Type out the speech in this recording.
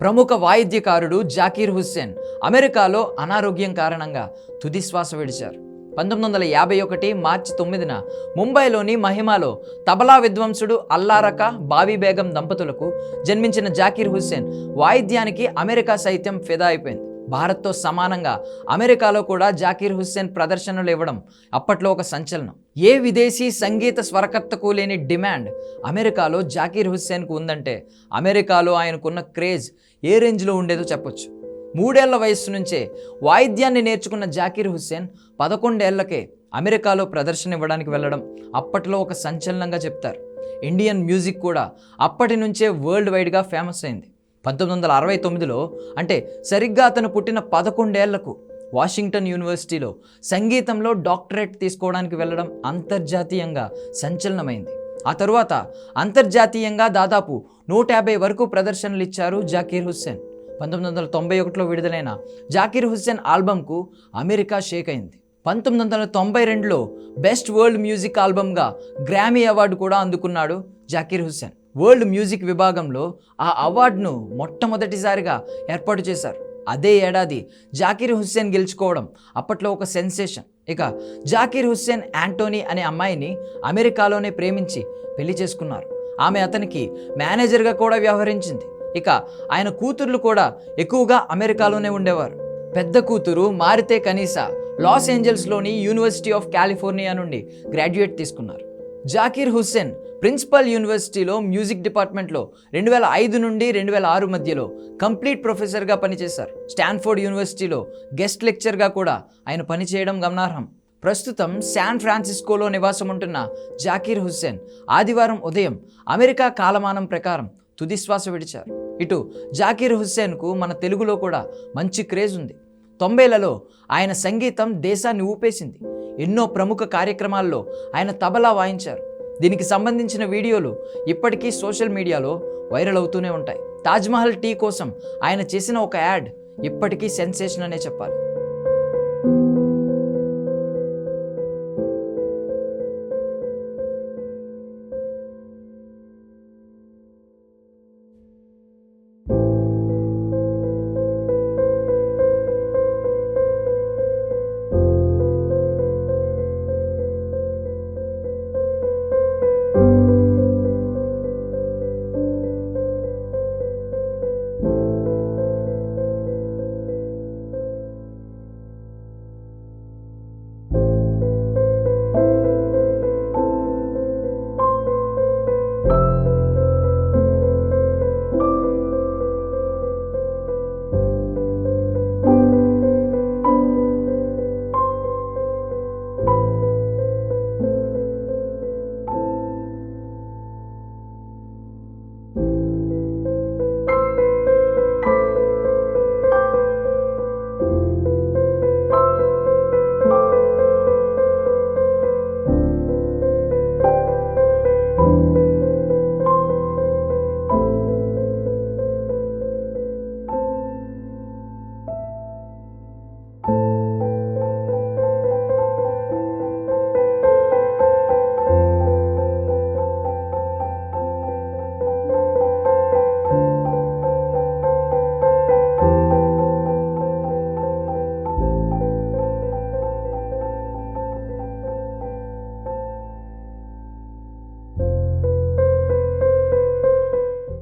ప్రముఖ వాయిద్యకారుడు జాకీర్ హుస్సేన్ అమెరికాలో అనారోగ్యం కారణంగా తుది శ్వాస విడిచారు. పంతొమ్మిది వందల యాభై ఒకటి మార్చి తొమ్మిదిన ముంబైలోని మహిమాలో తబలా విద్వాంసుడు అల్లారక బాబీ బేగం దంపతులకు జన్మించిన జాకీర్ హుస్సేన్ వాయిద్యానికి అమెరికా సైత్యం ఫిదా అయిపోయింది. భారత్తో సమానంగా అమెరికాలో కూడా జాకీర్ హుస్సేన్ ప్రదర్శనలు ఇవ్వడం అప్పట్లో ఒక సంచలనం. ఏ విదేశీ సంగీత స్వరకర్తకు లేని డిమాండ్ అమెరికాలో జాకీర్ హుస్సేన్కు ఉందంటే అమెరికాలో ఆయనకున్న క్రేజ్ ఏ రేంజ్లో ఉండేదో చెప్పొచ్చు. మూడేళ్ళ వయస్సు నుంచే వాయిద్యాన్ని నేర్చుకున్న జాకీర్ హుస్సేన్ పదకొండేళ్ళకే అమెరికాలో ప్రదర్శన ఇవ్వడానికి వెళ్ళడం అప్పట్లో ఒక సంచలనంగా చెప్తారు. ఇండియన్ మ్యూజిక్ కూడా అప్పటి నుంచే వరల్డ్ వైడ్గా ఫేమస్ అయింది. పంతొమ్మిది వందల అరవై తొమ్మిదిలో అంటే సరిగ్గా అతను పుట్టిన పదకొండేళ్ళకు వాషింగ్టన్ యూనివర్సిటీలో సంగీతంలో డాక్టరేట్ తీసుకోవడానికి వెళ్ళడం అంతర్జాతీయంగా సంచలనమైంది. ఆ తరువాత అంతర్జాతీయంగా దాదాపు నూట యాభై వరకు ప్రదర్శనలు ఇచ్చారు జాకీర్ హుస్సేన్. పంతొమ్మిది వందల తొంభై ఒకటిలో విడుదలైన జాకీర్ హుస్సేన్ ఆల్బమ్కు అమెరికా షేక్ అయింది. పంతొమ్మిది వందల తొంభై రెండులో బెస్ట్ వరల్డ్ మ్యూజిక్ ఆల్బమ్గా గ్రామీ అవార్డు కూడా అందుకున్నాడు జాకీర్ హుస్సేన్. వరల్డ్ మ్యూజిక్ విభాగంలో ఆ అవార్డును మొట్టమొదటిసారిగా ఏర్పాటు చేశారు. అదే ఏడాది జాకీర్ హుస్సేన్ గెలుచుకోవడం అప్పట్లో ఒక సెన్సేషన్. ఇక జాకీర్ హుస్సేన్ యాంటోనీ అనే అమ్మాయిని అమెరికాలోనే ప్రేమించి పెళ్ళి చేసుకున్నారు. ఆమె అతనికి మేనేజర్గా కూడా వ్యవహరించింది. ఇక ఆయన కూతుర్లు కూడా ఎక్కువగా అమెరికాలోనే ఉండేవారు. పెద్ద కూతురు మారితే కనీస లాస్ ఏంజల్స్లోని యూనివర్సిటీ ఆఫ్ కాలిఫోర్నియా నుండి గ్రాడ్యుయేట్ తీసుకున్నారు. జాకీర్ హుస్సేన్ ప్రిన్సిపల్ యూనివర్సిటీలో మ్యూజిక్ డిపార్ట్మెంట్లో రెండు వేల ఐదు నుండి రెండు వేల ఆరు మధ్యలో కంప్లీట్ ప్రొఫెసర్గా పనిచేశారు. స్టాన్ఫోర్డ్ యూనివర్సిటీలో గెస్ట్ లెక్చర్గా కూడా ఆయన పనిచేయడం గమనార్హం. ప్రస్తుతం శాన్ ఫ్రాన్సిస్కోలో నివాసం ఉంటున్న జాకీర్ హుస్సేన్ ఆదివారం ఉదయం అమెరికా కాలమానం ప్రకారం తుదిశ్వాస విడిచారు. ఇటు జాకీర్ హుస్సేన్కు మన తెలుగులో కూడా మంచి క్రేజ్ ఉంది. తొంభైలలో ఆయన సంగీతం దేశాన్ని ఊపేసింది. ఎన్నో ప్రముఖ కార్యక్రమాల్లో ఆయన తబలా వాయించారు. దీనికి సంబంధించిన వీడియోలు ఇప్పటికీ సోషల్ మీడియాలో వైరల్ అవుతూనే ఉంటాయి. తాజ్మహల్ టీ కోసం ఆయన చేసిన ఒక యాడ్ ఇప్పటికీ సెన్సేషన్ అనే చెప్పాలి.